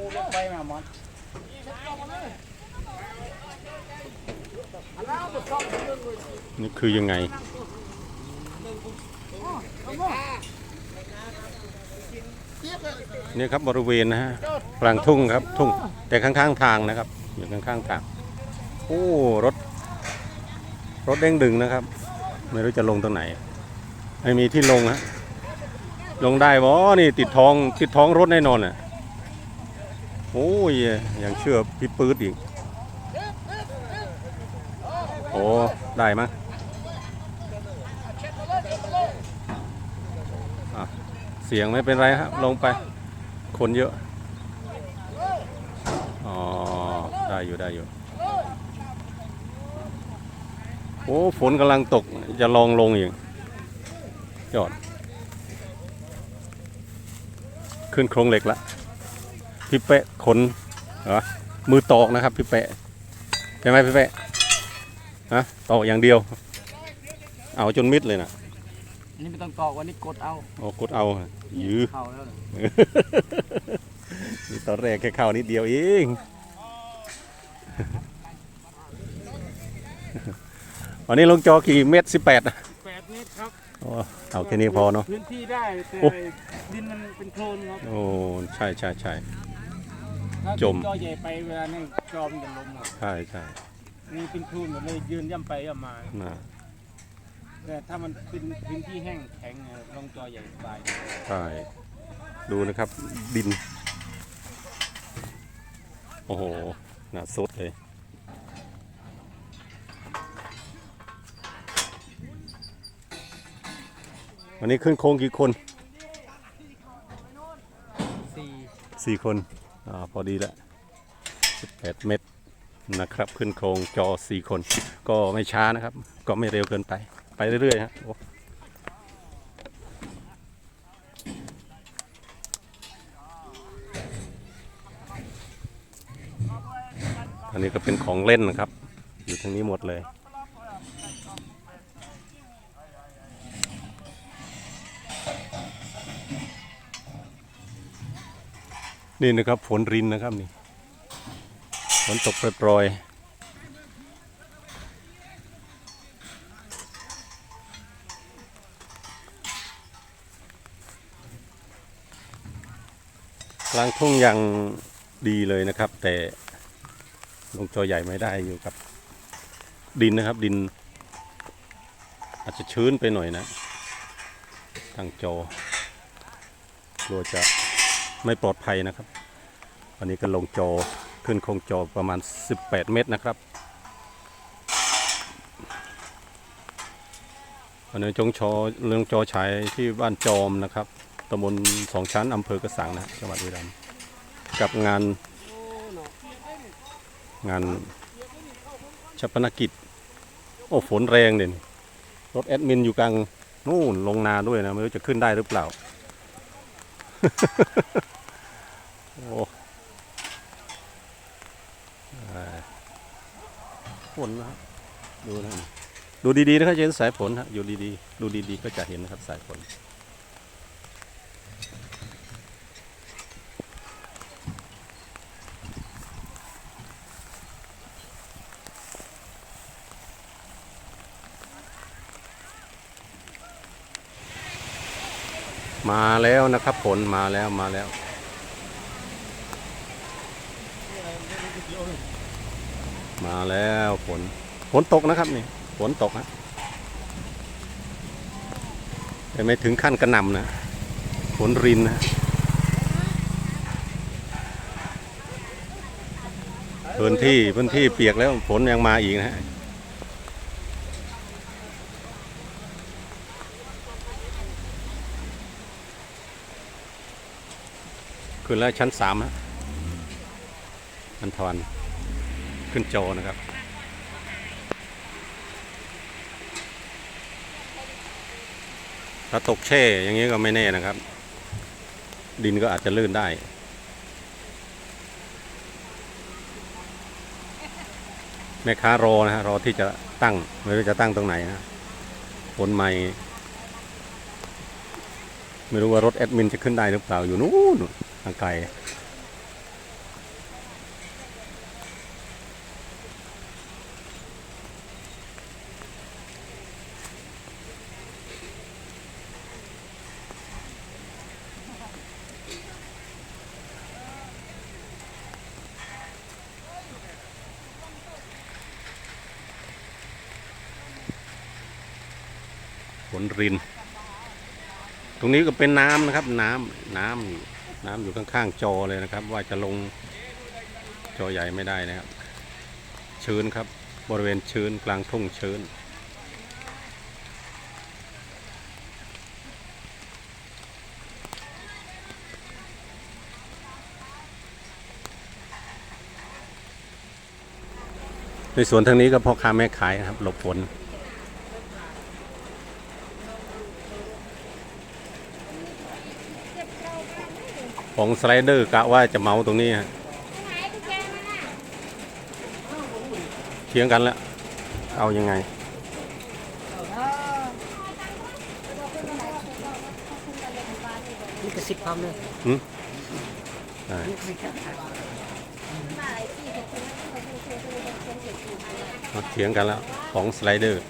ปูลงไปมาหมอนนี่คือยังไงนี่ครับบริเวณนะฮะกลางทุ่งครับทุ่งแต่ข้างๆทางนะครับ อยู่ข้างๆทางโอ้รถรถเด้งดึงนะครับ ไม่รู้จะลงตรงไหนไม่มีที่ลงฮะลงได้บ่นี่ติดท้องติดท้องรถแน่นอนอะ โอ้ยยังเชื่อพี่ปื๊ดอีก โอ้ ได้มั้ยเสียงไม่เป็นไรครับลงไป คนเยอะ อ๋อ ได้อยู่ได้อยู่ โอ้ ฝนกำลังตกจะลองลงอีกยอด ขึ้นโครงเหล็กละ พี่เป๊ะขนเหรอมือตอกนะครับพี่เป๊ะใช่ไหมพี่เป๊ะฮะตอกอย่างเดียว เอาจนมิดเลยนะอันนี้ไม่ต้องตอกวันนี้กดเอาโอ้กดเอายื้อเข้าแล้วนี่ตอนแรกแค่เข้านิดเดียวเองวันนี้ลงจอกี่เมตรสิบแปดแปดเมตรครับเอาแค่นี้พอเนาะพื้นที่ได้แต่โอ้ดินมันเป็นโคลนครับโอ้ใช่ใช่ใช่ถ้า จม จอใหญ่ไปเวลานี่จอมนจะล้มครับใช่ใช่นี่เป็นโคลนหมดเลยยืนย่ำไปย่ำมานะแต่ถ้ามันเป็นพื้นที่แห้งแข็งเนี่ยลงจอใหญ่สบายใช่ดูนะครับดิน โอ้โหน่าสดเลย วันนี้ขึ้นโค้งกี่คนสี่สี่คน อ่าพอดีล้ว18 เมตรนะครับ ขึ้นโครงจอ 4 คน ก็ไม่ช้านะครับ ก็ไม่เร็วเกินไป ไปเรื่อยๆฮะอ้อันนี้ก็เป็นของเล่นนะครับ อยู่ทางนี้หมดเลย นี่นะครับฝนรินนะครับนี่ฝนตกโปรยๆกลางทุ่งยังดีเลยนะครับ แต่ลงจอใหญ่ไม่ได้อยู่กับดินนะครับ ดิน อาจจะชื้นไปหน่อยนะทางจอกลัวจะ ไม่ปลอดภัยนะครับ วันนี้ก็ลงจอขึ้นโครงจอประมาณ 18 เมตรนะครับวันนี้จงชอเรื่องจอฉายที่บ้านจอมนะครับตำบลสองชั้นอำเภอกระสังนะจังหวัดบุรีรัมย์กับงานงานชปนกิจ โอ้ฝนแรงเด่นรถแอดมินอยู่กลางนู่นลงนาด้วยนะ ไม่รู้จะขึ้นได้หรือเปล่า โอ้อ่าฝนนะครับ ดูนะดูดีๆนะครับจะเห็นสายฝนฮะอยู่ดีๆ ดูดีๆ ก็จะเห็นนะครับสายฝน มาแล้วนะครับฝนมาแล้วมาแล้ว มาแล้วฝนฝนตกนะครับนี่ฝนตกฮะแต่ไม่ถึงขั้นกระหน่ำนะฝนรินนะพื้นที่พื้นที่เปียกแล้วฝนยังมาอีกนะฮะ ขึ้นแล้วชั้นสามฮะอันทวันขึ้นโจนะครับ ถ้าตกแช่อย่างนี้ก็ไม่แน่นะครับ ดินก็อาจจะลื่นได้แม่ค้ารอนะฮะรอที่จะตั้งไม่รู้จะตั้งตรงไหนนะฝนใหม่ ไม่รู้ว่ารถแอดมินจะขึ้นได้หรือเปล่าอยู่นู้น มาไกลฝนริน ตรงนี้ก็เป็นน้ำนะครับ น้ำน้ำ น้ำอยู่ข้างๆจอเลยนะครับ ว่าจะลงจอใหญ่ไม่ได้นะครับ ชื้นครับบริเวณชื้นกลางทุ่งชื้น ในสวนทางนี้ก็พ่อค้าแม่ขายนะครับ หลบฝน ของสไลเดอร์กะว่าจะเมาตรงนี้ฮะเถียงกันแล้ว เอายังไง นี่กระสิบความเลยได้นี่กระสิบครับเอาเถียงกันแล้ว ของสไลเดอร์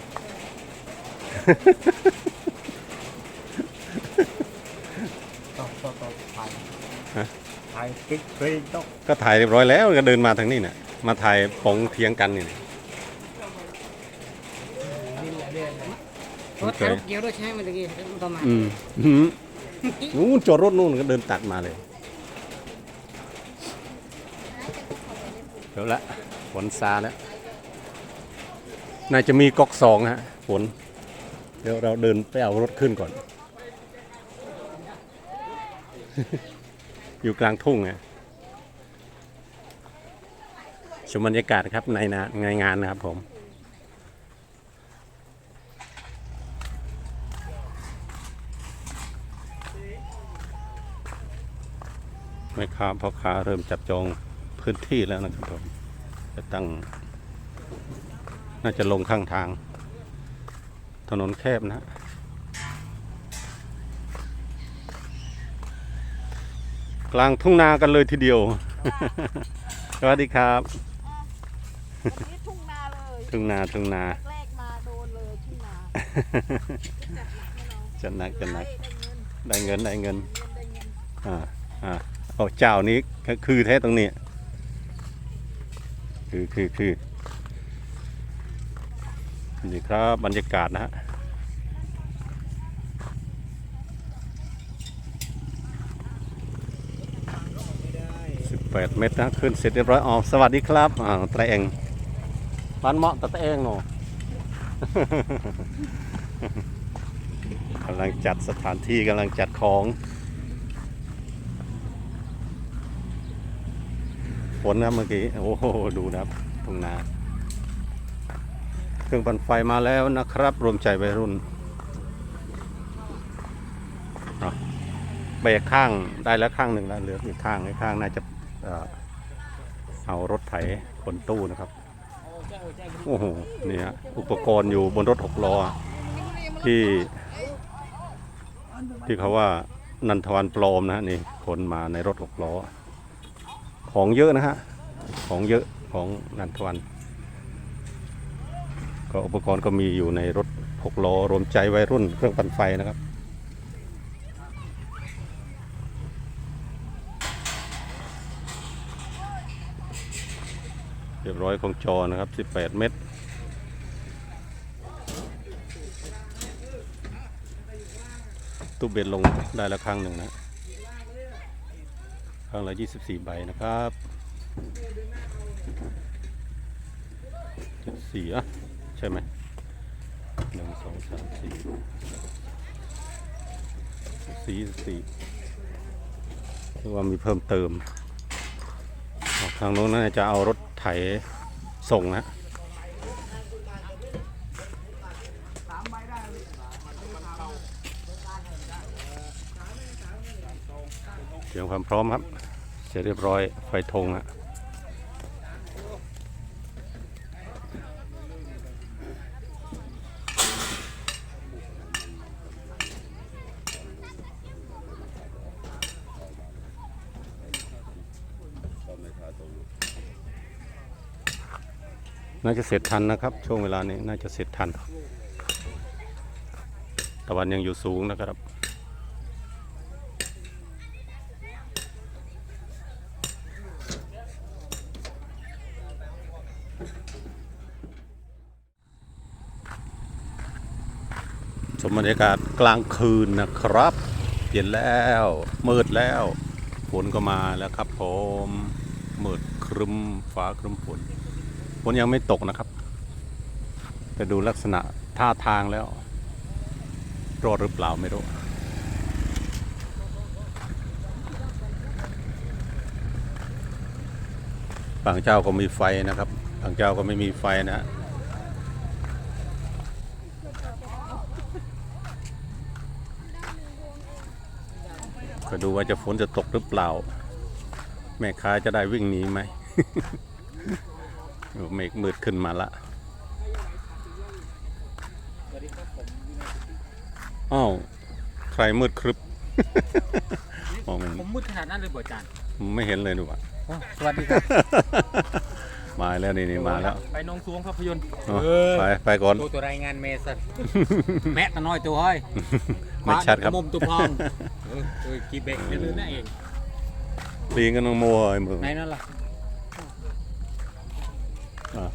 ต่อต่อต่อถ่าย ฮะ ถ่ายคลิกเพลงต้องก็ถ่ายเรียบร้อยแล้วก็เดินมาทางนี้เนี่ยมาถ่ายปองเถียงกันนี่นะนี่แหละเนี่ยโอรถเครถเกี่ยวด้วยใช่ไหมเมื่อกี้รถต่อมาอืมอืมนู้นจอดรถนู่นก็เดินตัดมาเลยเดี๋ยวละฝนซาแล้วน่าจะมีก๊อกสองฮะฝนเดี๋ยวเราเดินไปเอารถขึ้นก่อน อยู่กลางทุ่งไงชมบรรยากาศครับในนะในงานนะครับผมแม่ค้าพ่อค้าเริ่มจับจองพื้นที่แล้วนะครับผมจะตั้ง น่าจะลงข้างทาง ถนนแคบนะ กลางทุ่งนากันเลยทีเดียว สวัสดีครับนี่ทุ่งนาเลยทุ่งนาทุ่งนา แรกมาโดนเลยทุ่งนาจัดหนักแน่นอนจะหนักจะหนักได้เงินได้เงินได้เงินได้เงินอ่าอ่าเอาเจ้านี้ก็คือแท้ตรงนี้ คือคือคือนี่ครับบรรยากาศนะฮะ แปดเมตรนะขึ้นเสร็จเรียบร้อยอ๋อสวัสดีครับอ่าตะเองบ้านเหมาะตะเองเนาะกำลังจัดสถานที่กำลังจัดของฝนนะเมื่อกี้โอ้โหดูนะครับทุ่งนาเครื่องปั่นไฟมาแล้วนะครับ รวมใจวัยรุ่นเบรกข้างได้แล้วข้างหนึ่งแล้วเหลืออีกข้างอีกข้างน่าจะ เอารถไถขนตู้นะครับ โอ้โหนี่ฮะอุปกรณ์อยู่บนรถหกล้อที่ ที่เขาว่านันทวันปลอมนะฮะนี่ขนมาในรถหกล้อ ของเยอะนะฮะของเยอะของนันทวันก็อุปกรณ์ก็มีอยู่ในรถหกล้อรวมใจวัยรุ่นเครื่องปั่นไฟนะครับ เรียบร้อยของจอนะครับ 18 เมตร ตู้เบ็ดลงได้ล้วครั้งหนึ่งนะครั้งละ 24 ใบนะครับสี่อะ ใช่ไหมหนึ่งสองสามสี่สี่สี่หรือว่ามีเพิ่มเติม ทางโน้นน่าจะเอารถ ไถส่งนะเตรียมความพร้อมครับ เสร็จเรียบร้อยไฟธงนะ น่าจะเสร็จทันนะครับ ช่วงเวลานี้น่าจะเสร็จทันตะวันยังอยู่สูงนะครับชมบรรยากาศกลางคืนนะครับ เย็นแล้วมืดแล้วฝนก็มาแล้วครับผมมืดครึมฟ้าครึมฝน ฝนยังไม่ตกนะครับ แต่ดูลักษณะท่าทางแล้ว รอดหรือเปล่าไม่รู้บางเจ้าก็มีไฟนะครับบางเจ้าก็ไม่มีไฟนะฮะก็ดูว่าจะฝนจะตกหรือเปล่า แม่ค้าจะได้วิ่งหนีไหม โอ้เมฆมืดขึ้นมาละอ้าวใครมืดครึบ มองไม่เห็นผมมืดขนาดนั้นเลยบ่อาจารย์ไม่เห็นเลยดูว่าสวัสดีครับ มาแล้วนี่นี่มาแล้ว ไปนองสวงภาพยนตร์อ๋อไปไปก่อน ตัวตัวรายงานเมสันแม่ตะน้อยตัวเฮ้ยไม่ชัดครับมุมตัวพองเออเออกีเบกเรื่อยๆนั่นเองปีนกันน้องมัวไอ้มือไหนนั่นล่ะ อะ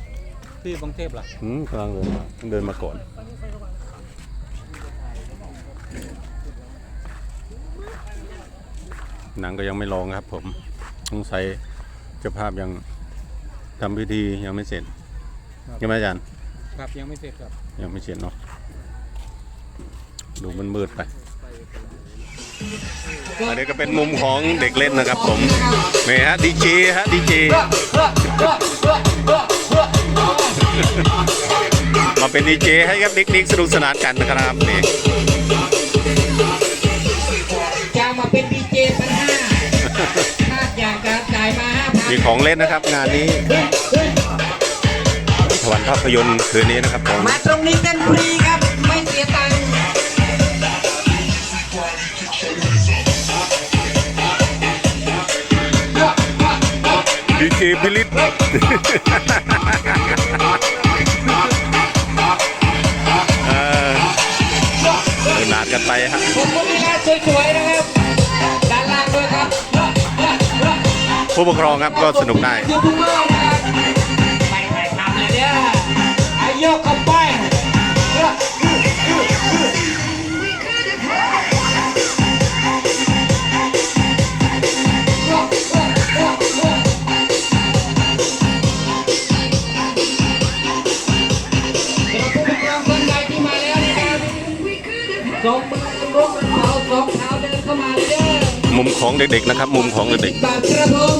ที่กรุงเทพล่ะหืมกำลังเดินมาเดินมาก่อนหนังก็ยังไม่ลองครับผมสงสัยเจ้าภาพยังทำพิธียังไม่เสร็จยังไหมอาจารย์ ครับยังไม่เสร็จครับ ยังไม่เสร็จเนาะดูมันมืดไป อันนี้ก็เป็นมุมของเด็กเล่นนะครับผมนี่ฮะดีเจฮะดีเจมาเป็นดีเจให้กับเด็กๆสนุกสนานกันนะครับนี่จะมาเป็นดีเจพันห้าถ้าอยากจะจ่ายมาห้าพันมีของเล่นนะครับงานนี้ถวันภาพยนตร์คืนนี้นะครับผมมาตรงนี้เต้นฟรี ดีเจพิลิตเออเดินหนาดกันไปฮะผมคนนี้นะสวยๆนะครับด้านล่างด้วยครับผู้ปกครองครับก็สนุกได้ยูทูบเบอร์นะครับไปไหนทำเลยเนี่ยอายกเข้าไป มุมของเด็กๆนะครับ มุมของเด็กบาทกระผม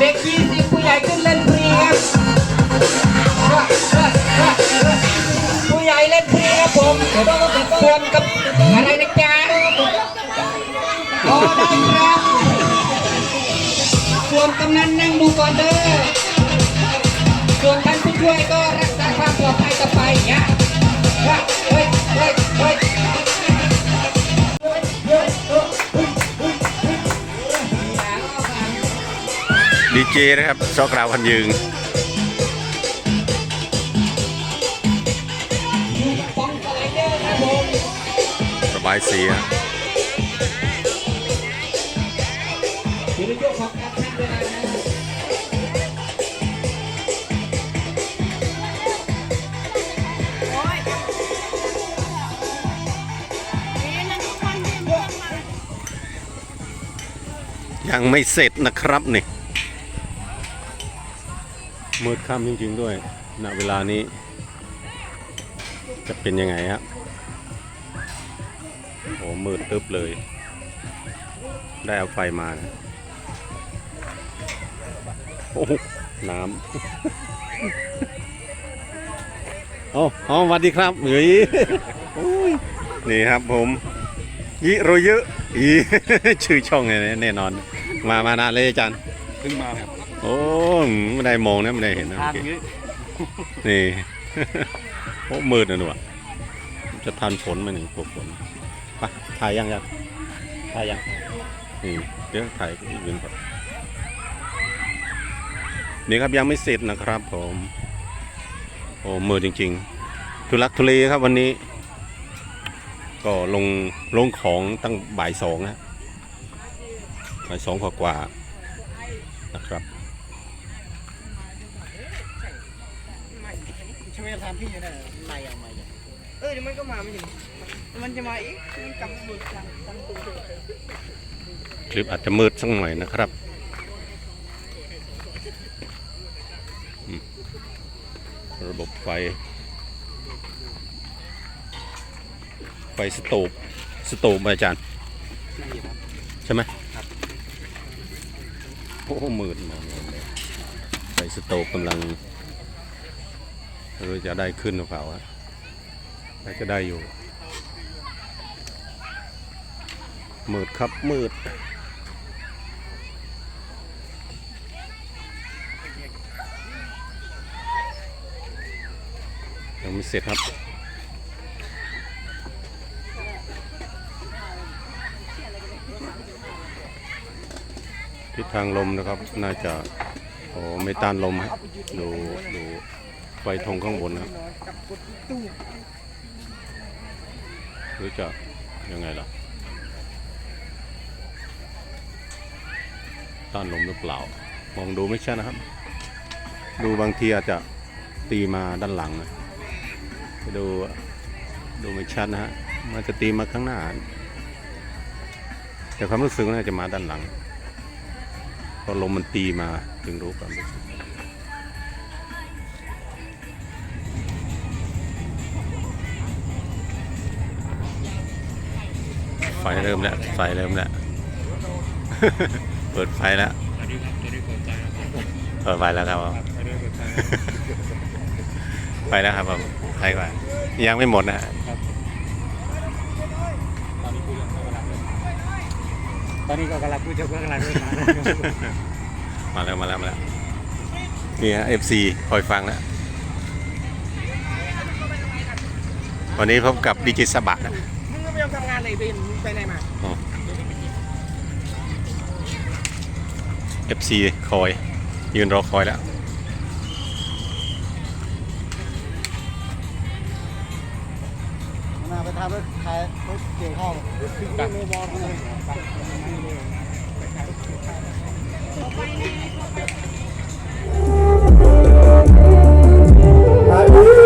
เด็กยี่สิบผู้ใหญ่ขึ้นเล่นฟรีครับผู้ใหญ่เล่นฟรีครับผมส่วนกับอะไรนะจ๊ะพอได้ครับส่วนกำนันนั่งดูก่อนเด้อส่วนท่านผู้ช่วยก็รักษาความปลอดภัยต่อไปเนี่ยเฮ้ย ดีเจนะครับชอกราวพันยืงสบายสียังมายังไม่เสร็จนะครับนี่ มืดค่ำจริง ๆ ด้วยณเวลานี้ จะเป็นยังไงฮะโอ้มืดตึ๊บเลย ได้เอาไฟมานะโอ้น้ำโอ้อ๋อสวัสดีครับเฮ้ยนี่ครับผมยิโรยะอีชื่อช่องเนี่ยแน่นอน มามานานเลยอาจารย์เพิ่งมาครับ โอ้ไม่ได้มองนะไม่ได้เห็นนะทางเมื่อกี้นี้นี่โอ้มืดนะหนูอะจะทันฝนไหมหนึ่งพวกฝนไปถ่ายยังยังถ่ายยังนี่เดี๋ยวถ่ายอีกเรื่องก่อนนี่ครับยังไม่เสร็จนะครับผมโอ้มืดจริง ๆ ทุลักทุเลครับวันนี้ ก็ลงลงของตั้งบ่ายสองนะบ่ายสองกว่าๆนะครับ ใช่ไหมทำพี่เนี่ยในเอามาเออเดี๋ยวมันก็มาไม่ถึงมันจะมาอีกมันกลับมาบุกจังจังตุ้งคลิปอาจจะมืดสักหน่อยนะครับอืมระบบไฟ ไฟสโตบสโตบไหมอาจารย์นี่ครับใช่ไหมครับโอ้มืดมองไม่เห็นเลยไฟสโตบกำลัง ไม่รู้จะได้ขึ้นหรือเปล่าอะน่าจะได้อยู่ มืดครับมืดยังไม่เสร็จครับทิศทางลมนะครับ น่าจะโอ้ไม่ต้านลมฮะดูดู ไฟธงข้างบนนะครับหรือจะยังไงล่ะ ต้านลมหรือเปล่า มองดูไม่ชัดนะครับ ดูบางทีอาจจะตีมาด้านหลังนะไปดูดูไม่ชัดนะฮะ มันจะตีมาข้างหน้า แต่ความรู้สึกน่าจะมาด้านหลังพอลมมันตีมาถึงรู้ความรู้สึก ไฟเริ่มแล้ว ไฟเริ่มแล้ว เปิดไฟแล้วสวัสดีครับสวัสดีคนใจครับเปิดไฟแล้วครับผมสวัสดีคนใจไฟแล้วครับผมไฟก่อนยังไม่หมดนะฮะตอนนี้ก็กำลังพูดจะกำลังพูดมามาแล้วมาแล้วมาแล้วนี่ฮะ FC คอยฟังแล้ว วันนี้พบกับดีเจสบะนะมึง ก็ไม่ยอมทำงานเลยไปไปไหนมา FC คอย ยืนรอคอยแล้ว มาไปทำรถขายรถเกี่ยวข้องกับโนบอลเลยจุ่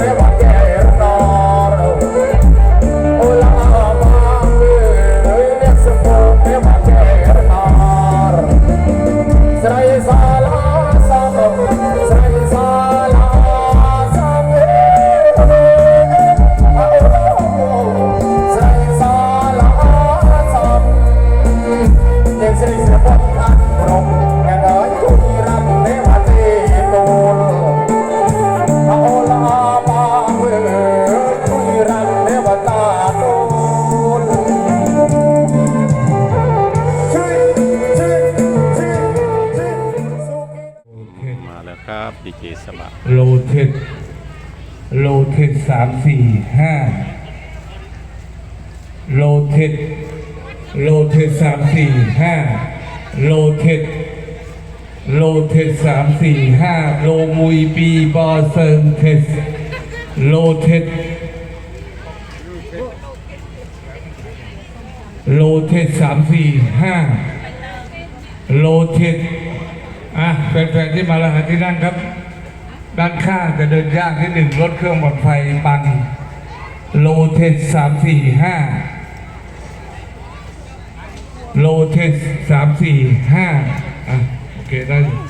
ติส โลเทสโลเทสสามสี่ห้าโลเทสโลเทสสามสี่ห้าโลมุยปีบอเซิงเทสโลเทสโลเทสสามสี่ห้าโลเทสอะแฟนๆที่มาแล้วหาที่นั่งครับ ด้านข้างจะเดินยากนิดหนึ่งรถเครื่องหมดไฟปัง โลเทสสามสี่ห้าโลเทสสามสี่ห้าอะโอเคได้อยู่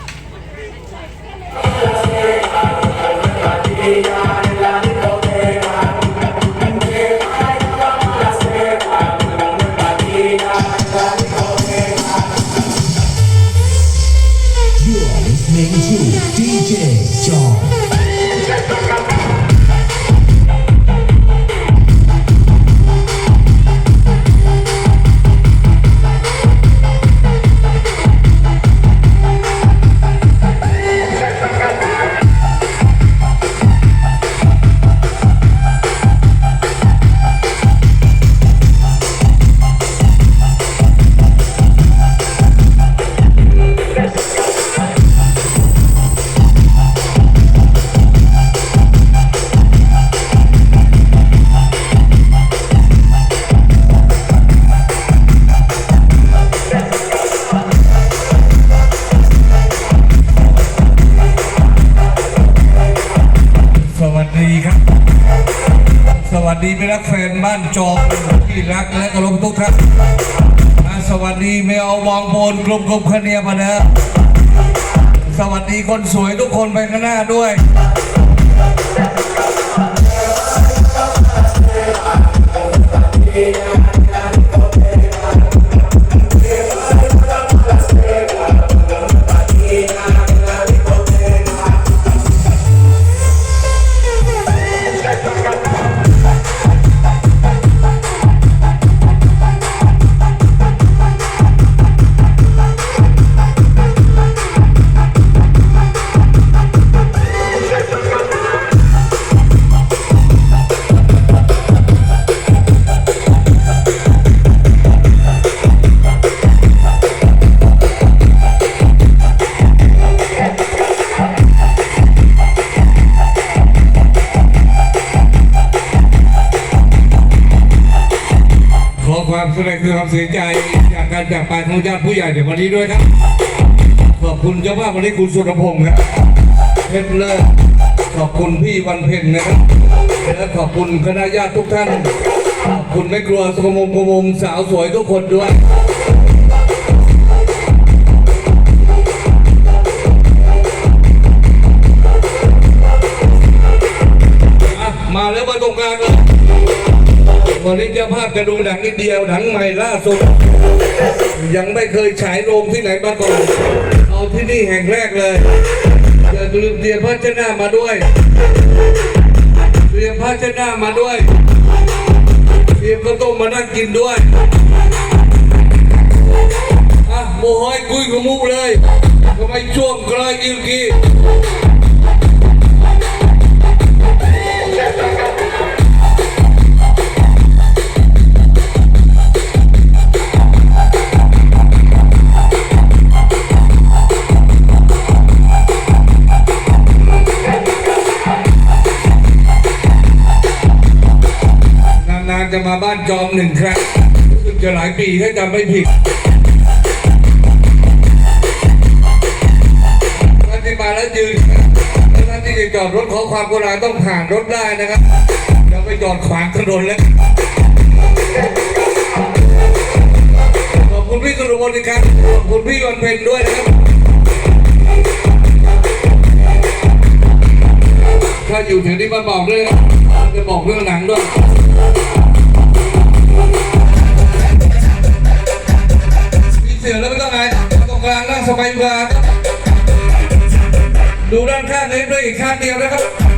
listening to DJ John. ดีไม่รักแฟนบ้านจอบที่รักและกรมทุกท่านสวัสดีไม่เอาบองโบนกลุ่มกลุ่มคเนียมาเนะสวัสดีคนสวยทุกคนไปข้างหน้าด้วยข คือความเสียใจจากการจากไปของญาติผู้ใหญ่ในวันนี้ด้วยครับ ขอบคุณเจ้าภาพวันนี้คุณสุรพงศ์ครับเพชรเลิศขอบคุณพี่วันเพ็ญนะครับและขอบคุณคณะญาติทุกท่าน ขอบคุณแม่ครัวสมงคมงสาวสวยทุกคนด้วย จ้าภาพจะดูหนังอินเดียหนังใหม่ล่าสุด ยังไม่เคยฉายโรงที่ไหนมาก่อน เอาที่นี่แห่งแรกเลยอย่าลืมเตรียมพระเจ้าหน้ามาด้วยเตรียมพระเจ้าหน้ามาด้วยเตรียมข้าวต้มมานั่งกินด้วยอะโมหอยกุยขมุกเลยทำไมช่วงกลายกินกี้ จะมาบ้านจอมหนึ่งครั้งรู้สึกจะหลายปีถ้าจำไม่ผิดท่านที่มาแล้วยืนแล้วท่านที่จะจอดรถขอความกรุณาต้องผ่านรถได้นะครับอย่าไปจอดขวางถนนแล้วขอบคุณพี่สุรพลอีกครั้งขอบคุณพี่วันเพ็ญด้วยนะครับถ้าอยู่แถวนี้มาบอกด้วยนะจะบอกเรื่องหนังด้วย เสือแล้วไม่ต้องไงตรงกลางนั่งสบายกลางดูด้านข้างนี้ด้วยอีกข้างเดียวนะครับ